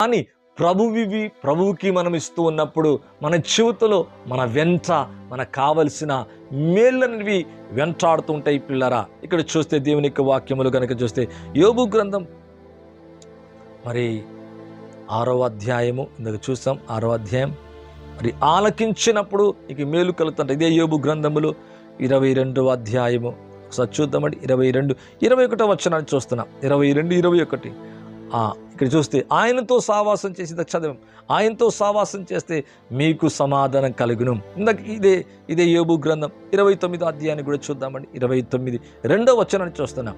కానీ ప్రభువివి ప్రభువుకి మనం ఇస్తూ ఉన్నప్పుడు మన జీవితంలో మన వెంట మన కావలసిన మేళ్ళనివి వెంటాడుతూ ఉంటాయి పిల్లరా. ఇక్కడ చూస్తే దేవుని యొక్క వాక్యములు కనుక చూస్తే యోగు గ్రంథం మరి ఆరో అధ్యాయము ఇందుకు చూస్తాం ఆరో అధ్యాయం. మరి ఆలకించినప్పుడు ఇక మేలు కలుగుతుంట ఇదే యోబు గ్రంథములు ఇరవై రెండవ అధ్యాయము. ఒకసారి చూద్దామండి. ఇరవై రెండు ఇరవై ఒకటో వచ్చినాన్ని చూస్తున్నాం. ఇరవై రెండు ఇరవై ఒకటి. ఇక్కడ చూస్తే ఆయనతో సావాసం చేసి ఇది చదివాం ఆయనతో సావాసం చేస్తే మీకు సమాధానం కలుగును. ఇందాక ఇదే ఇదే యోబు గ్రంథం ఇరవై తొమ్మిది అధ్యాయాన్ని కూడా చూద్దామండి. ఇరవై తొమ్మిది రెండో వచనాన్ని చూస్తున్నాం.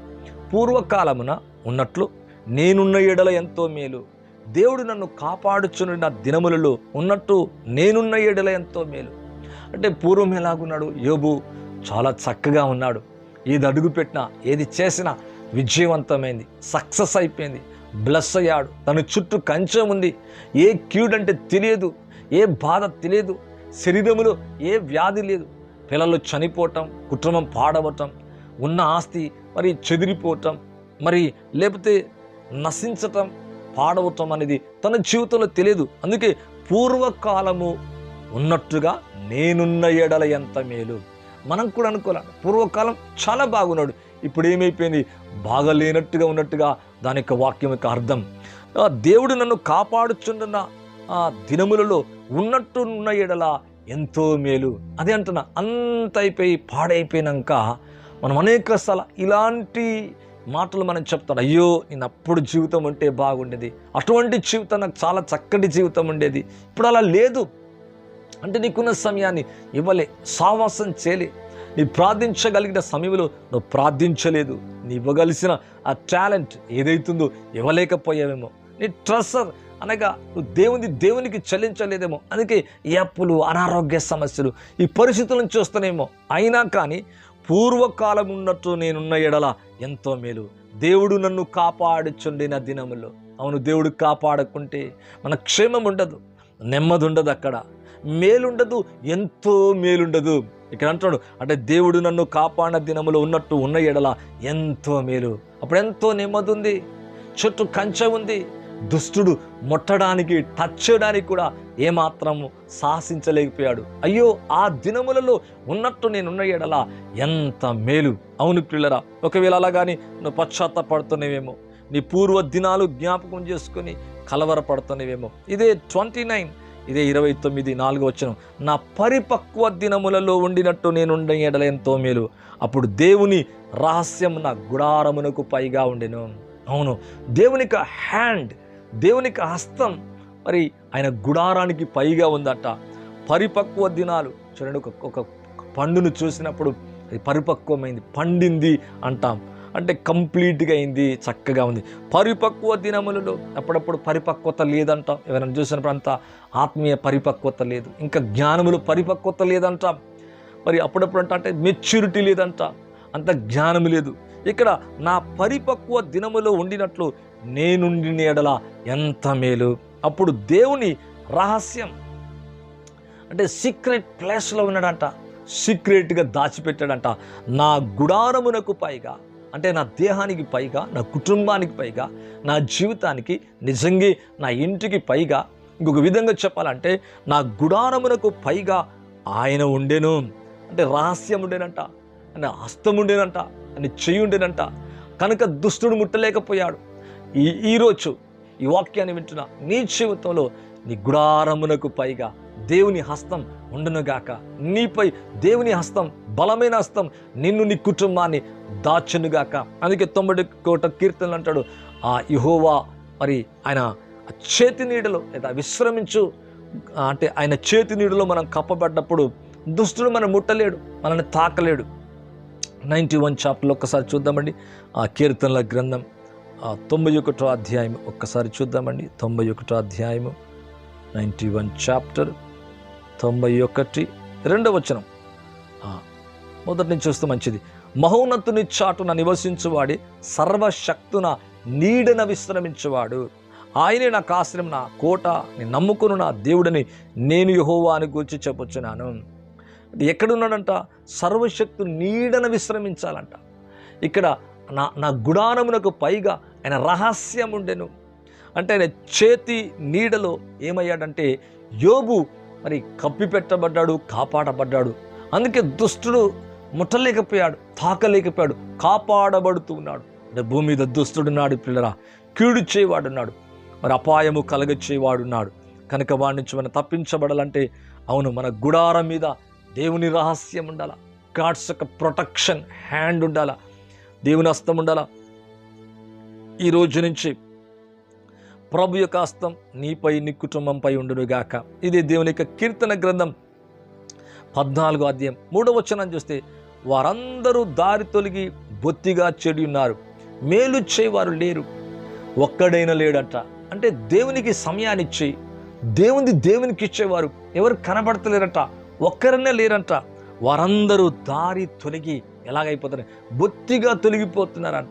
పూర్వకాలమున ఉన్నట్లు నేనున్న ఎడల ఎంతో మేలు. దేవుడు నన్ను కాపాడుచున్న నా దినములలో ఉన్నట్టు నేనున్న ఎడల ఎంతో మేలు. అంటే పూర్వం ఎలాగున్నాడు? యోబు చాలా చక్కగా ఉన్నాడు. ఏది అడుగు పెట్టినా ఏది చేసినా విజయవంతమైంది సక్సెస్ అయిపోయింది. బ్లెస్ అయ్యాడు. తన చుట్టూ కంచెం ఉంది. ఏ క్యూడ్ అంటే తెలియదు ఏ బాధ తెలియదు శరీరములో ఏ వ్యాధి లేదు. పిల్లలు చనిపోవటం కుటుంబం పాడవటం ఉన్న ఆస్తి మరి చెదిరిపోవటం మరి లేకపోతే నశించటం పాడవటం అనేది తన జీవితంలో తెలియదు. అందుకే పూర్వకాలము ఉన్నట్టుగా నేనున్న ఎడల ఎంత మేలు. మనం కూడా అనుకోవాలి పూర్వకాలం చాలా బాగున్నాడు. ఇప్పుడు ఏమైపోయింది బాగలేనట్టుగా ఉన్నట్టుగా దాని యొక్క వాక్యం యొక్క అర్థం. దేవుడు నన్ను కాపాడుచున్న ఆ దినములలో ఉన్నట్టు ఉన్న ఎడల ఎంతో మేలు. అదే అంటున్నా అంత అయిపోయి పాడైపోయినాక మనం అనేక సార్లు ఇలాంటి మాటలు మనం చెప్తాడు అయ్యో నేను అప్పుడు జీవితం ఉంటే బాగుండేది. అటువంటి జీవితం నాకు చాలా చక్కటి జీవితం ఉండేది. ఇప్పుడు అలా లేదు. అంటే నీకున్న సమయాన్ని ఇవ్వలే సావాసం చేయలే. నీ ప్రార్థించగలిగిన సమయంలో నువ్వు ప్రార్థించలేదు. నీ ఇవ్వగలిసిన ఆ టాలెంట్ ఏదైతుందో ఇవ్వలేకపోయావేమో. నీ ట్రస్సర్ అనగా నువ్వు దేవుని దేవునికి చెల్లించలేదేమో. అందుకే ఈ అప్పులు అనారోగ్య సమస్యలు ఈ పరిస్థితులను చూస్తానేమో అయినా కానీ పూర్వకాలం ఉన్నట్టు నేనున్న ఎడల ఎంతో మేలు. దేవుడు నన్ను కాపాడుచుండిన దినములో. అవును దేవుడు కాపాడకుంటే మన క్షేమం ఉండదు నెమ్మది ఉండదు అక్కడ. మేలుండదు ఎంతో మేలుండదు. ఇక్కడ అంటాడు అంటే దేవుడు నన్ను కాపాడిన దినములో ఉన్నట్టు ఉన్న ఎడల ఎంతో మేలు. అప్పుడు ఎంతో నెమ్మది ఉంది చుట్టూ కంచె ఉంది. దుష్టుడు ముట్టడానికి టచ్ చేయడానికి కూడా ఏమాత్రము సాహసించలేకపోయాడు. అయ్యో ఆ దినములలో ఉన్నట్టు నేనున్న ఎడల ఎంత మేలు. అవును పిల్లరా ఒకవేళ అలా కానీ నువ్వు పశ్చాత్తపడుతున్నవేమో నీ పూర్వ దినాలు జ్ఞాపకం చేసుకుని కలవరపడుతున్నవేమో. ఇదే ట్వంటీ నైన్ ఇదే ఇరవై తొమ్మిది నాలుగు వచ్చిన నా పరిపక్వ దినములలో ఉండినట్టు నేనుండ ఎడల ఎంతో మేలు. అప్పుడు దేవుని రహస్యం నా గుడారమునకు పైగా ఉండెను. అవును దేవునికి హ్యాండ్ దేవునికి హస్తం మరి ఆయన గుడారానికి పైగా ఉందట. పరిపక్వ దినాలు చూడండి ఒక ఒక పండును చూసినప్పుడు అది పరిపక్వమైంది పండింది అంటాం. అంటే కంప్లీట్గా అయింది చక్కగా ఉంది. పరిపక్వ దినములలో అప్పుడప్పుడు పరిపక్వత లేదంటాం. ఎవరైనా చూసినప్పుడు అంత ఆత్మీయ పరిపక్వత లేదు. ఇంకా జ్ఞానములు పరిపక్వత లేదంటాం. మరి అప్పుడప్పుడు అంట అంటే మెచ్యూరిటీ లేదంట. అంత జ్ఞానం లేదు. ఇక్కడ నా పరిపక్వ దినములో ఉండినట్లు నేనుండి ఎడల ఎంత మేలు. అప్పుడు దేవుని రహస్యం అంటే సీక్రెట్ ప్లేస్లో ఉన్నాడంట. సీక్రెట్గా దాచిపెట్టాడంట. నా గుడారమునకు పైగా అంటే నా దేహానికి పైగా నా కుటుంబానికి పైగా నా జీవితానికి నిజంగా నా ఇంటికి పైగా ఇంకొక విధంగా చెప్పాలంటే నా గుడారమునకు పైగా ఆయన ఉండెను. అంటే రహస్యం ఉండేనంట అంటే హస్తం ఉండేనంట అని చెయ్యి ఉండేనంట. కనుక దుష్టుడు ముట్టలేకపోయాడు. ఈ ఈరోజు ఈ వాక్యాన్ని వింటున్న నీ జీవితంలో నీ గుడారమునకు పైగా దేవుని హస్తం ఉండనుగాక నీపై దేవుని హస్తం బలమైన హస్తం నిన్ను నీ కుటుంబాన్ని దాచునుగాక. అందుకే తొమ్మిది కోట కీర్తనలు అంటాడు. ఆ ఇహోవా మరి ఆయన చేతి నీడలో లేదా విశ్రమించు. అంటే ఆయన చేతి నీడలో మనం కప్పబడ్డప్పుడు దుష్టుడు మనం ముట్టలేడు మనల్ని తాకలేడు. నైంటీ వన్ చాప్టర్లో ఒక్కసారి చూద్దామండి. ఆ కీర్తనల గ్రంథం ఆ తొంభై ఒకటో అధ్యాయం ఒక్కసారి చూద్దామండి. తొంభై ఒకటో అధ్యాయము నైంటీ వన్ చాప్టర్ తొంభై ఒకటి రెండవ వచనం. మొదటి నుంచి చూస్తే మంచిది. మహోన్నతుని చాటున నివసించువాడి సర్వశక్తున నీడన విశ్రమించువాడు. ఆయనే నాకు ఆశ్రయం నా కోట నేను నమ్ముకును నా దేవుడని నేను యహోవా అని గురించి చెప్పొచ్చున్నాను ఎక్కడున్నాడంట? సర్వశక్తు నీడన విశ్రమించాలంట. ఇక్కడ నా నా గుణానమునకు పైగా ఆయన రహస్యం ఉండెను అంటే ఆయన చేతి నీడలో ఏమయ్యాడంటే యోబు మరి కప్పిపెట్టబడ్డాడు కాపాడబడ్డాడు. అందుకే దుష్టుడు ముట్టలేకపోయాడు తాకలేకపోయాడు కాపాడబడుతూ ఉన్నాడు అంటే భూమి మీద దుస్తుడున్నాడు పిల్లరా కీడు చేయవాడున్నాడు మరి అపాయము కలగచ్చేవాడున్నాడు కనుక వాడి నుంచి మనం తప్పించబడాలంటే అవును మన గుడారం మీద దేవుని రహస్యం ఉండాలా? గాడ్స్ యొక్క ప్రొటెక్షన్ హ్యాండ్ ఉండాలా? దేవుని హస్తం ఉండాలా? ఈ రోజు నుంచి ప్రభు యొక్క హస్తం నీపై నీ కుటుంబంపై ఉండునుగాక ఇది దేవుని యొక్క కీర్తన గ్రంథం పద్నాలుగో అధ్యాయం మూడవ వచనం చూస్తే వారందరూ దారి తొలగి బొత్తిగా చెడి ఉన్నారు. మేలు వారు లేరు. ఒక్కడైనా లేడంట. అంటే దేవునికి సమయాన్ని ఇచ్చి దేవుని దేవునికి ఇచ్చేవారు. ఎవరు కనబడతలేరట. ఒక్కరనే లేరంట. వారందరూ దారి తొలగి ఎలాగైపోతారు? బొత్తిగా తొలగిపోతున్నారంట.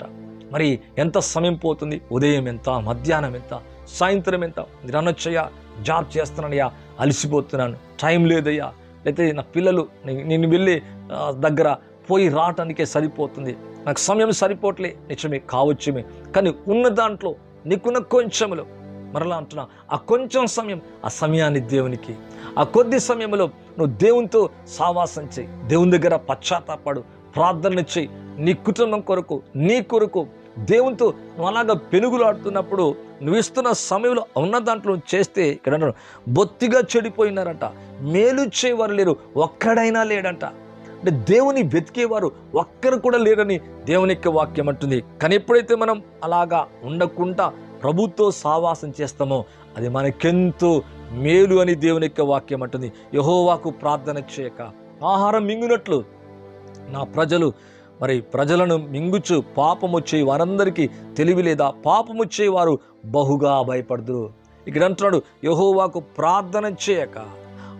మరి ఎంత సమయం పోతుంది? ఉదయం ఎంత? మధ్యాహ్నం ఎంత? సాయంత్రం ఎంత? నిరనొచ్చయ్యా జాబ్ చేస్తున్నానయ్యా? అలసిపోతున్నాను. టైం లేదయ్యా? లేకపోతే నా పిల్లలు నేను వెళ్ళి దగ్గర పోయి రావటానికే సరిపోతుంది. నాకు సమయం సరిపోవట్లే నిజమే కావచ్చుమే. కానీ ఉన్న దాంట్లో నీకున్న కొంచెంలో మరలా అంటున్నా ఆ కొంచెం సమయం ఆ సమయాన్ని దేవునికి. ఆ కొద్ది సమయంలో నువ్వు దేవునితో సావాసం చేయి. దేవుని దగ్గర పశ్చాత్తాపడు ప్రార్థన చేయి. నీ కుటుంబం కొరకు నీ కొరకు దేవునితో నువ్వు అలాగా పెనుగులాడుతున్నప్పుడు నువ్వు ఇస్తున్న సమయంలో ఉన్న దాంట్లో చేస్తే ఇక్కడ అంటారు బొత్తిగా చెడిపోయినారంట మేలు చేయవారు లేరు ఒక్కడైనా లేడంట. అంటే దేవుని వెతికేవారు ఒక్కరు కూడా లేరని దేవుని యొక్క వాక్యం అంటుంది. కానీ ఎప్పుడైతే మనం అలాగా ఉండకుండా ప్రభుతో సావాసం చేస్తామో అది మనకెంతో మేలు అని దేవుని యొక్క వాక్యం అంటుంది. యహోవాకు ప్రార్థన చేయక ఆహారం మింగునట్లు నా ప్రజలు మరి ప్రజలను మింగుచు పాపము చేయి వారందరికీ తెలివి లేదా పాపము చేయవారు బహుగా భయపడుదురు. ఇక్కడ అంటున్నాడు యహోవాకు ప్రార్థన చేయక.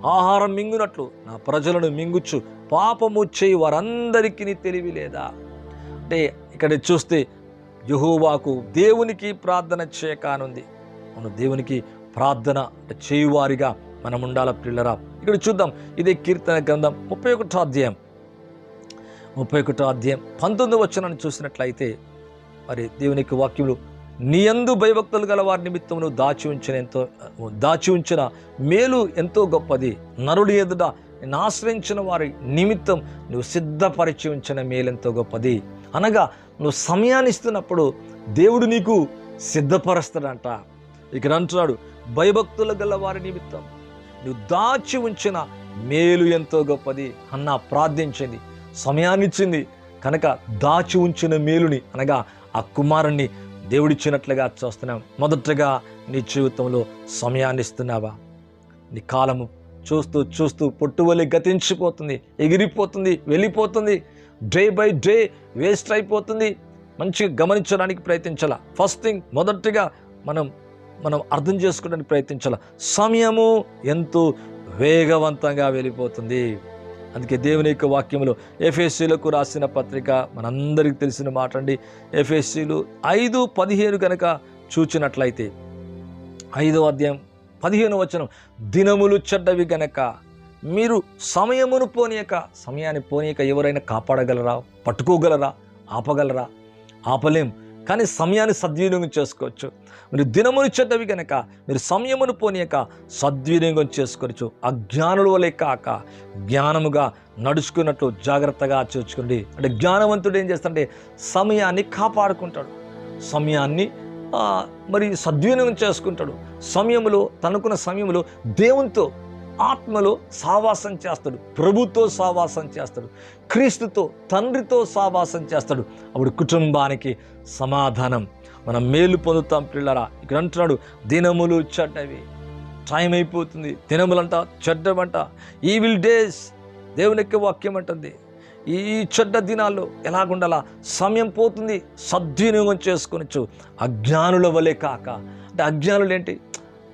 ఆహారం మింగునట్లు నా ప్రజలను మింగుచు పాపము చేయి వారందరికీ తెలివి లేదా. అంటే ఇక్కడ చూస్తే యహోవాకు దేవునికి ప్రార్థన చేయక అనుంది. మన దేవునికి ప్రార్థన అంటే చేయువారిగా మనం ఉండాల పిల్లరా ఇక్కడ చూద్దాం ఇదే కీర్తన గ్రంథం ముప్పై ఒకటో అధ్యాయం. ముప్పై ఒకటో అధ్యాయం పంతొమ్మిది వచనాన్ని చూసినట్లయితే మరి దేవునికి వాక్యములు నీయందు భయభక్తులు గల వారి నిమిత్తమును దాచి ఉంచిన ఎంతో దాచి ఉంచిన మేలు ఎంతో గొప్పది. నరుడి ఎదుట నేను ఆశ్రయించిన వారి నిమిత్తం నువ్వు సిద్ధపరిచి ఉంచిన మేలు ఎంతో గొప్పది. అనగా నువ్వు సమయాన్ని ఇస్తున్నప్పుడు దేవుడు నీకు సిద్ధపరుస్తాడంట. ఇక్కడ అంటున్నాడు భయభక్తులు గల వారి నిమిత్తం నువ్వు దాచి ఉంచిన మేలు ఎంతో గొప్పది. అన్న ప్రార్థించింది సమయాన్ని ఇచ్చింది కనుక దాచి ఉంచిన మేలుని అనగా ఆ కుమారుణ్ణి దేవుడిచ్చినట్లుగా చూస్తున్నాం. మొదటగా నీ జీవితంలో సమయాన్ని ఇస్తున్నావా నీ కాలము చూస్తూ చూస్తూ పొట్టువలి గతించిపోతుంది ఎగిరిపోతుంది వెళ్ళిపోతుంది. డే బై డే వేస్ట్ అయిపోతుంది. మంచిగా గమనించడానికి ప్రయత్నించాల? ఫస్ట్ థింగ్ మొదటిగా మనం మనం అర్థం చేసుకోవడానికి ప్రయత్నించాల? సమయము ఎంతో వేగవంతంగా వెళ్ళిపోతుంది. అందుకే దేవుని యొక్క వాక్యంలో ఎఫ్ఎస్సీలకు రాసిన పత్రిక మనందరికీ తెలిసిన మాట అండి ఎఫ్ఎస్సీలు ఐదు పదిహేను కనుక చూచినట్లయితే ఐదో అధ్యాయం పదిహేను వచనం దినములు చెడ్డవి గనక మీరు సమయమును పోనీయక సమయాన్ని పోనీయక ఎవరైనా కాపాడగలరా? పట్టుకోగలరా? ఆపగలరా? ఆపలేం? కానీ సమయాన్ని సద్వినియోగం చేసుకోవచ్చు. మీరు దినమును చెడ్డవి కనుక మీరు సమయమును పోనీయక సద్వినియోగం చేసుకోవచ్చు. అజ్ఞానుల వలె కాక జ్ఞానముగా నడుచుకున్నట్లు జాగ్రత్తగా చేర్చుకోండి అంటే జ్ఞానవంతుడు ఏం చేస్తాడంటే సమయాన్ని కాపాడుకుంటాడు. సమయాన్ని మరి సద్వినియోగం చేసుకుంటాడు. సమయంలో తనకున్న సమయంలో దేవునితో ఆత్మలో సావాసం చేస్తాడు. ప్రభుతో సావాసం చేస్తాడు. క్రీస్తుతో తండ్రితో సావాసం చేస్తాడు. అప్పుడు కుటుంబానికి సమాధానం. మనం మేలు పొందుతాం పిల్లరా. ఇక్కడ అంటున్నాడు దినములు చెడ్డవి. టైం అయిపోతుంది. దినములంట చెడ్డమంట ఈ విల్ డేస్ దేవుని యొక్క వాక్యం అంటుంది. ఈ చెడ్డ దినాల్లో ఎలాగుండాలా? సమయం పోతుంది సద్వినియోగం చేసుకొనొచ్చు. అజ్ఞానుల వలె కాక. అంటే అజ్ఞానులు ఏంటి?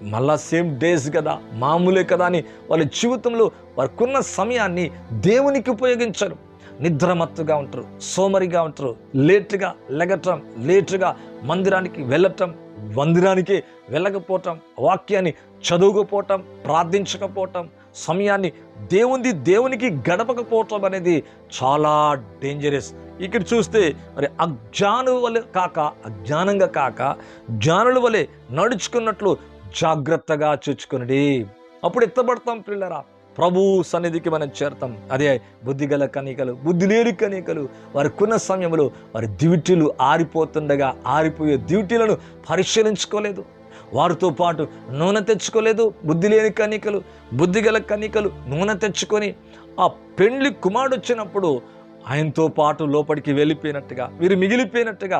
మళ్ళా సేమ్ డేస్ కదా మామూలే కదా అని వాళ్ళ జీవితంలో వారికున్న సమయాన్ని దేవునికి ఉపయోగించరు. నిద్రమత్తుగా ఉంటారు సోమరిగా ఉంటారు లేట్గా లెగటం లేటుగా మందిరానికి వెళ్ళటం మందిరానికి వెళ్ళకపోవటం వాక్యాన్ని చదువుకపోవటం ప్రార్థించకపోవటం సమయాన్ని దేవుని దేవునికి గడపకపోవటం అనేది చాలా డేంజరస్ ఇక్కడ చూస్తే మరి అజ్ఞాను వలె కాక అజ్ఞానంగా కాక జ్ఞానుల వలె నడుచుకున్నట్లు జాగ్రత్తగా చూచుకునడి. అప్పుడు ఎత్తబడతాం పిల్లరా. ప్రభు సన్నిధికి మనం చేరతాం. అదే బుద్ధిగల కనికలు బుద్ధి లేని కనికలు వారికున్న సమయంలో వారి డ్యూటీలు ఆరిపోతుండగా ఆరిపోయే డ్యూటీలను పరిశీలించుకోలేదు. వారితో పాటు నూనె తెచ్చుకోలేదు బుద్ధి లేని కనికలు బుద్ధిగల కనికలు నూనె తెచ్చుకొని ఆ పెండ్లి కుమారుడు వచ్చినప్పుడు ఆయనతో పాటు లోపలికి వెళ్ళిపోయినట్టుగా వీరు మిగిలిపోయినట్టుగా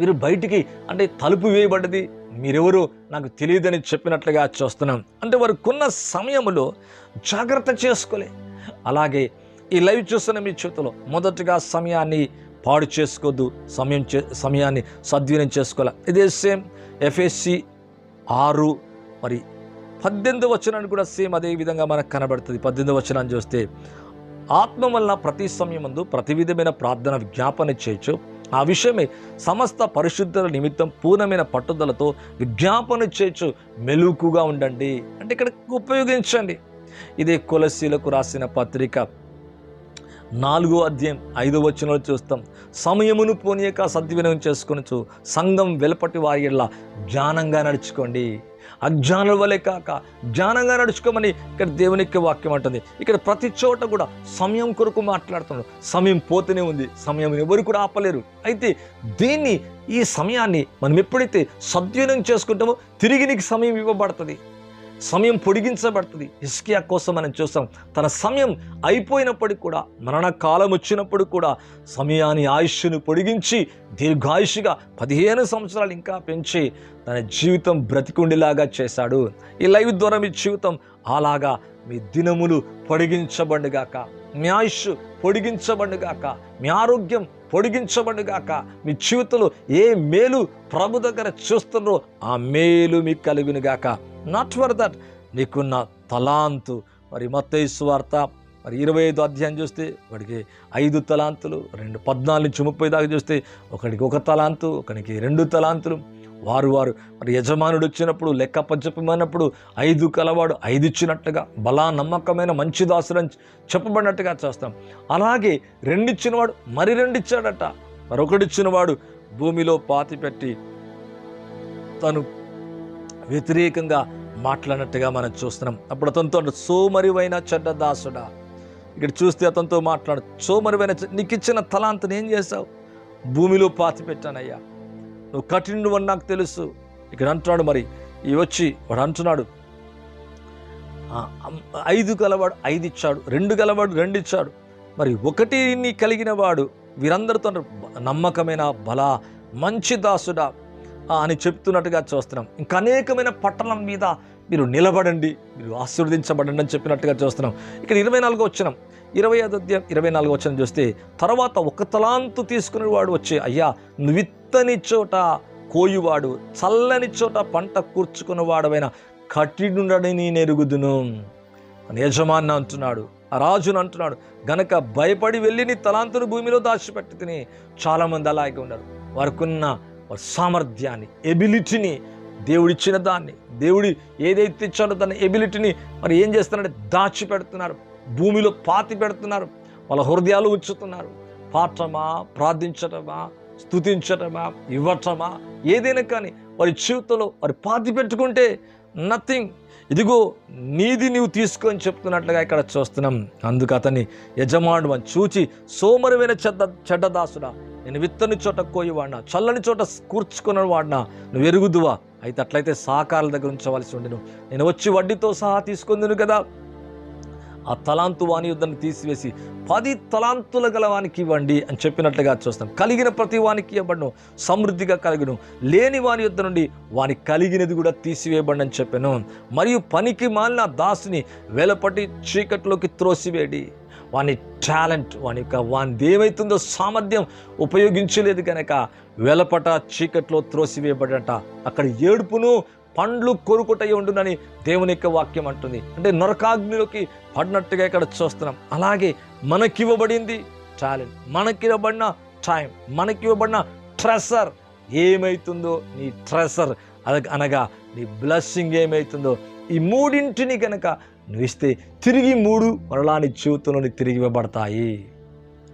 మీరు బయటికి అంటే తలుపు వేయబడ్డది మీరెవరో నాకు తెలియదని చెప్పినట్లుగా చూస్తున్నాం. అంటే వారు కొన్న సమయంలో జాగ్రత్త చేసుకోలే. అలాగే ఈ లైవ్ చూస్తున్న మీ చేతిలో మొదటగా సమయాన్ని పాడు చేసుకోవద్దు సమయం చే సమయాన్ని సద్వినియోగం చేసుకోవాలి? ఇదే సేమ్ ఎఫ్ఎస్సి ఆరు మరి పద్దెనిమిది వచనాన్ని కూడా సేమ్ అదే విధంగా మనకు కనబడుతుంది. పద్దెనిమిది వచనాన్ని చూస్తే ఆత్మ వలన ప్రతి సమయమందు ప్రతి విధమైన ప్రార్థన విజ్ఞాపన చేయొచ్చు. ఆ విషయమే సమస్త పరిశుద్ధుల నిమిత్తం పూర్ణమైన పట్టుదలతో విజ్ఞాపన చేయొచ్చు మెలుకుగా ఉండండి. అంటే ఇక్కడ ఉపయోగించండి. ఇదే కొలసీలకు రాసిన పత్రిక నాలుగో అధ్యాయం ఐదో వచనంలో చూస్తాం. సమయమును పోనీయక సద్వినియోగం చేసుకొనొచ్చు సంఘం వెలపటి వారి జ్ఞానంగా నడుచుకోండి. అజ్ఞానుల వలె కాక జ్ఞానంగా నడుచుకోమని ఇక్కడ దేవుని యొక్క వాక్యం అంటుంది. ఇక్కడ ప్రతి చోట కూడా సమయం కొరకు మాట్లాడుతున్నాడు. సమయం పోతూనే ఉంది. సమయం ఎవరు కూడా ఆపలేరు. అయితే దీన్ని ఈ సమయాన్ని మనం ఎప్పుడైతే సద్వినియోగం చేసుకుంటామో తిరిగి నీకు సమయం ఇవ్వబడుతుంది. సమయం పొడిగించబడుతుంది. హిస్కియా కోసం మనం చూస్తాం తన సమయం అయిపోయినప్పటికి కూడా మరణకాలం వచ్చినప్పుడు కూడా సమయాన్ని ఆయుష్ను పొడిగించి దీర్ఘాయుషుగా పదిహేను సంవత్సరాలు ఇంకా పెంచి తన జీవితం బ్రతికుండేలాగా చేశాడు. ఈ లైవ్ ద్వారా మీ జీవితం అలాగా మీ దినములు పొడిగించబండుగాక మీ ఆయుష్ పొడిగించబండుగాక మీ ఆరోగ్యం పొడిగించబడుగాక మీ జీవితంలో ఏ మేలు ప్రభు దగ్గర చూస్తున్నారో ఆ మేలు మీకు కలుగునుగాక. నాట్ ఫర్ దట్ నీకున్న తలాంతు. మరి మత్తైసు వార్త మరి ఇరవై ఐదు అధ్యాయం చూస్తే వాడికి ఐదు తలాంతులు రెండు పద్నాలుగు నుంచి ముప్పై దాకా చూస్తే ఒకడికి ఒక తలాంతు ఒకడికి రెండు తలాంతులు. వారు వారు మరి యజమానుడు వచ్చినప్పుడు లెక్క చెప్పమన్నప్పుడు ఐదు కలవాడు ఐదు ఇచ్చినట్టుగా బలా నమ్మకమైన మంచి దాసులని చెప్పబడినట్టుగా చేస్తాం. అలాగే రెండిచ్చినవాడు మరి రెండు ఇచ్చాడట. మరొకడిచ్చినవాడు భూమిలో పాతి పెట్టి తను వ్యతిరేకంగా మాట్లాడినట్టుగా మనం చూస్తున్నాం. అప్పుడు అతనితో సోమరివైన చెడ్డ దాసుడా ఇక్కడ చూస్తే అతనితో మాట్లాడు. సోమరివైన నీకు ఇచ్చిన తలాంతను ఏం చేశావు? భూమిలో పాతి పెట్టానయ్యా. నువ్వు కఠినుడు అని నాకు తెలుసు. ఇక్కడ అంటున్నాడు మరి ఈ వచ్చి వాడు అంటున్నాడు. ఐదు గలవాడు ఐదు ఇచ్చాడు రెండు గలవాడు రెండు ఇచ్చాడు. మరి ఒకటిని కలిగిన వాడు వీరందరితో నమ్మకమైన బల మంచి దాసుడా అని చెప్తున్నట్టుగా చూస్తున్నాం. ఇంకా అనేకమైన పట్టణం మీద మీరు నిలబడండి మీరు ఆశీర్వదించబడండి అని చెప్పినట్టుగా చూస్తున్నాం. ఇక్కడ ఇరవై నాలుగో వచ్చినాం ఇరవై ఐదు అధ్యాయం ఇరవై నాలుగు వచ్చిన చూస్తే తర్వాత ఒక తలాంతు తీసుకునే వాడు వచ్చి అయ్యా నువ్విత్తని చోట కోయువాడు చల్లని చోట పంట కూర్చుకున్న వాడవైన కఠినుడని నేను ఎరుగుదును అని యజమాని అంటున్నాడు ఆ రాజును అంటున్నాడు. గనక భయపడి వెళ్ళి నీ తలాంతును భూమిలో దాచిపెట్టి తిని చాలామంది అలాగే ఉన్నారు. వారికున్న వారి సామర్థ్యాన్ని ఎబిలిటీని దేవుడిచ్చిన దాన్ని దేవుడి ఏదైతే ఇచ్చాడో దాని ఎబిలిటీని మరి ఏం చేస్తున్నారంటే దాచిపెడుతున్నారు. భూమిలో పాతి పెడుతున్నారు. వాళ్ళ హృదయాలు ఉంచుతున్నారు. పాటమా ప్రార్థించటమా స్తుతించటమా ఇవ్వటమా ఏదైనా కానీ వారి జీవితంలో వారి పాతి పెట్టుకుంటే నథింగ్ ఇదిగో నీది నీవు తీసుకొని చెప్తున్నట్లుగా ఇక్కడ చూస్తున్నాం. అందుకు అతని యజమానుడు అని చూచి సోమరువైన చెడ్డ చెడ్డదాసుడా నేను విత్తని చోట కోయి వాడినా చల్లని చోట కూర్చుకున్న వాడినా నువ్వు ఎరుగుదువా? అయితే అట్లయితే సహకారాల దగ్గర ఉంచవలసి ఉండేను. నేను వచ్చి వడ్డీతో సహా తీసుకుందును కదా. ఆ తలాంతు వాని యుద్ధాన్ని తీసివేసి పది తలాంతుల గల వానికి ఇవ్వండి అని చెప్పినట్లుగా చూస్తాం కలిగిన ప్రతి వానికి ఇవ్వబడను సమృద్ధిగా కలిగిను. లేని వాని యుద్ధ నుండి వాని కలిగినది కూడా తీసివేయబడి అని చెప్పాను. మరియు పనికి మాలిన దాసుని వెలపటి చీకట్లోకి త్రోసివేడి. వాని టాలెంట్ వాని యొక్క వాని ఏమైతుందో సామర్థ్యం ఉపయోగించలేదు కనుక వెలపట చీకట్లో త్రోసివేయబడట. అక్కడ ఏడుపును పండ్లు కొరుకుటై ఉండునని దేవుని యొక్క వాక్యం అంటుంది. అంటే నరకాగ్నిలోకి పడినట్టుగా ఇక్కడ చూస్తున్నాం. అలాగే మనకివ్వబడింది టాలెంట్ మనకివ్వబడిన టైం మనకివ్వబడిన ట్రెసర్ ఏమైతుందో నీ ట్రెసర్ అనగా నీ బ్లెస్సింగ్ ఏమైతుందో ఈ మూడింటిని కనుక నువ్వు ఇస్తే తిరిగి మూడు మరలా నీ జీవితంలోని తిరిగి ఇవ్వబడతాయి.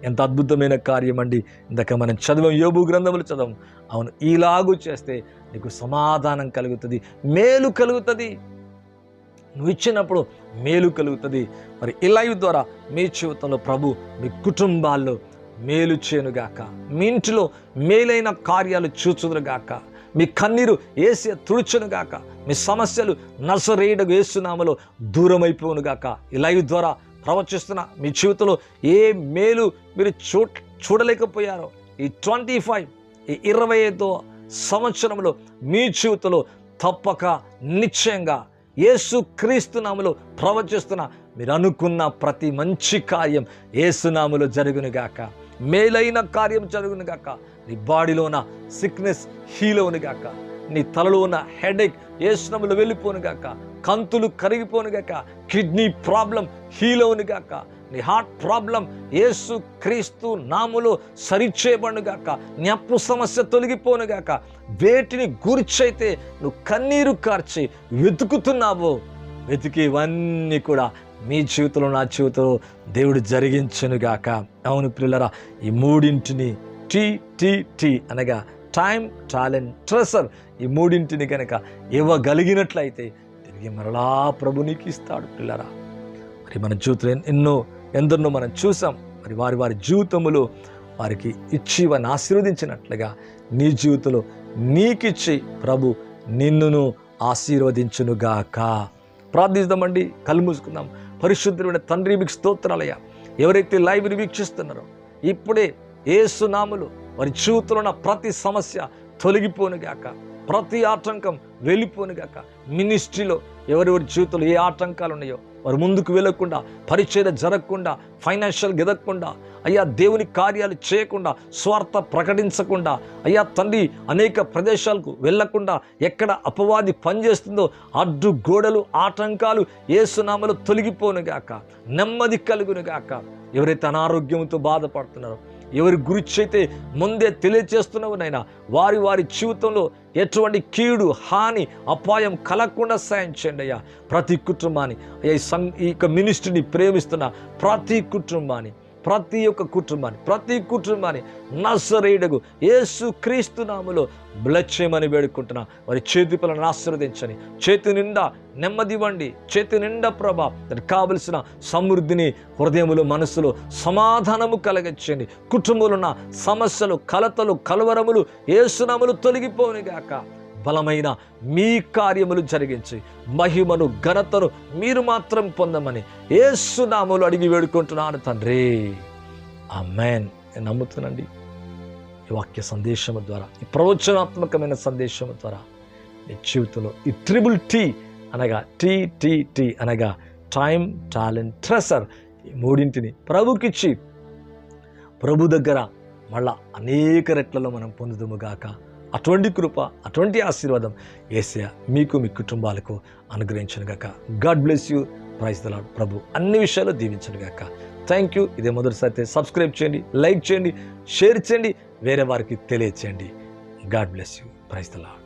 ఎంత అద్భుతమైన కార్యం అండి ఇందాక మనం చదవం యోబు గ్రంథములు చదవం. అవును ఇలాగూ చేస్తే నీకు సమాధానం కలుగుతుంది మేలు కలుగుతుంది. నువ్వు ఇచ్చినప్పుడు మేలు కలుగుతుంది. మరి ఈ లైవ్ ద్వారా మీ జీవితంలో ప్రభు మీ కుటుంబాల్లో మేలు చేయనుగాక మీ ఇంటిలో మేలైన కార్యాలు చూచుదురుగాక మీ కన్నీరు ఏసి తుడుచునుగాక మీ సమస్యలు నసరేయుడు వేస్తున్నామలో దూరమైపోనుగాక ఈ లైవ్ ద్వారా ప్రవచిస్తున్న మీ జీవితంలో ఏ మేలు మీరు చూ చూడలేకపోయారో ఈ ట్వంటీ ఫైవ్ ఈ ఇరవై ఐదో సంవత్సరంలో మీ జీవితంలో తప్పక నిశ్చయంగా యేసు క్రీస్తు ప్రవచిస్తున్న మీరు అనుకున్న ప్రతి మంచి కార్యం ఏసునాములో జరుగునుగాక మేలైన కార్యం జరుగునుగాక నీ బాడీలో ఉన్న సిక్నెస్ హీల్ అవునుగాక నీ తలలో ఉన్న హెడేక్ ఏసునాములో వెళ్ళిపోనుగాక కంతులు కరిగిపోనుగాక కిడ్నీ ప్రాబ్లం హీల్ అవునుగాక నీ హార్ట్ ప్రాబ్లం ఏసు క్రీస్తు నాములు సరిచేయబడుగాక నీ అప్పు సమస్య తొలగిపోనుగాక వేటిని గురిచైతే నువ్వు కన్నీరు కార్చి వెతుకుతున్నావు. వెతికి ఇవన్నీ కూడా మీ జీవితంలో నా జీవితంలో దేవుడు జరిగించనుగాక. అవును పిల్లరా ఈ మూడింటిని టీ టీ టీ అనగా టైం టాలెంట్ ట్రెసర్ ఈ మూడింటిని కనుక ఇవ్వగలిగినట్లయితే తిరిగి మరలా ప్రభు నీకు ఇస్తాడు పిల్లరా. మరి మన జీవితంలో ఎన్నో ఎందరినో మనం చూసాం. మరి వారి వారి జీవితములు వారికి ఇచ్చి వారిని ఆశీర్వదించినట్లుగా నీ జీవితంలో నీకిచ్చి ప్రభు నిన్నును ఆశీర్వదించునుగాక. ప్రార్థిద్దామండి. కళ్ళు మూసుకుందాం. పరిశుద్ధమైన తండ్రి మీకు స్తోత్రాలయ్యా. ఎవరైతే లైవ్ని వీక్షిస్తున్నారో ఇప్పుడే ఏసునాములు వారి జీవితంలో ఉన్న ప్రతి సమస్య తొలగిపోనుగాక. ప్రతి ఆటంకం వెళ్ళిపోనుగాక. మినిస్ట్రీలో ఎవరెవరి జీవితంలో ఏ ఆటంకాలు ఉన్నాయో వారు ముందుకు వెళ్ళకుండా పరిచయం జరగకుండా ఫైనాన్షియల్ ఎదగకుండా అయ్యా దేవుని కార్యాలు చేయకుండా స్వార్థ ప్రకటించకుండా అయ్యా తండ్రి అనేక ప్రదేశాలకు వెళ్ళకుండా ఎక్కడ అపవాది పనిచేస్తుందో అడ్డు గోడలు ఆటంకాలు ఏసునామలు తొలగిపోనుగాక నెమ్మది కలుగునుగాక ఎవరైతే అనారోగ్యంతో బాధపడుతున్నారో ఎవరి గురించి అయితే ముందే తెలియచేస్తున్నావు వారి వారి జీవితంలో ఎటువంటి కీడు హాని అపాయం కలగకుండా సాయం చేయండి అయ్యా. ప్రతి కుటుంబాన్ని అయ్యా ఈ సం ఈ యొక్క మినిస్ట్రీని ప్రేమిస్తున్న ప్రతి కుటుంబాన్ని ప్రతి ఒక్క కుటుంబాన్ని ప్రతి కుటుంబాన్ని నసరేయుడగు యేసు క్రీస్తు నాములో బ్లెస్ చేయమని వేడుకుంటున్నా. వారి చేతి పనులను ఆశీర్వదించని చేతి నిండా నెమ్మదివ్వండి చేతి నిండా ప్రభా దానికి కావలసిన సమృద్ధిని హృదయములు మనసులో సమాధానము కలగచ్చండి కుటుంబంలో ఉన్న సమస్యలు కలతలు కలవరములు ఏసునాములు తొలగిపోనిగాక. బలమైన మీ కార్యములు జరిగించి మహిమను ఘనతను మీరు మాత్రం పొందమని ఏసునామలు అడిగి వేడుకుంటున్నాను తండ్రి. ఆ మ్యాన్ నేను నమ్ముతానండి ఈ వాక్య సందేశము ద్వారా ఈ ప్రవచనాత్మకమైన సందేశము ద్వారా మీ జీవితంలో ఈ ట్రిబుల్ టీ అనగా టీ టీ టీ అనగా టైం టాలెంట్ ట్రెసర్ ఈ మూడింటిని ప్రభుకిచ్చి ప్రభు దగ్గర మళ్ళా అనేక రెట్లలో మనం పొందుదుముగాక అటువంటి కృప అటువంటి ఆశీర్వాదం ఏసయ మీకు మీ కుటుంబాలకు అనుగ్రహించను గాక. God bless you. Praise the lord ప్రభు అన్ని విషయాలు దీవించను గాక. Thank you. ఇదే మొదటిసారి అయితే సబ్స్క్రైబ్ చేయండి లైక్ చేయండి షేర్ చేయండి వేరే వారికి తెలియచేయండి. God bless you. Praise the lord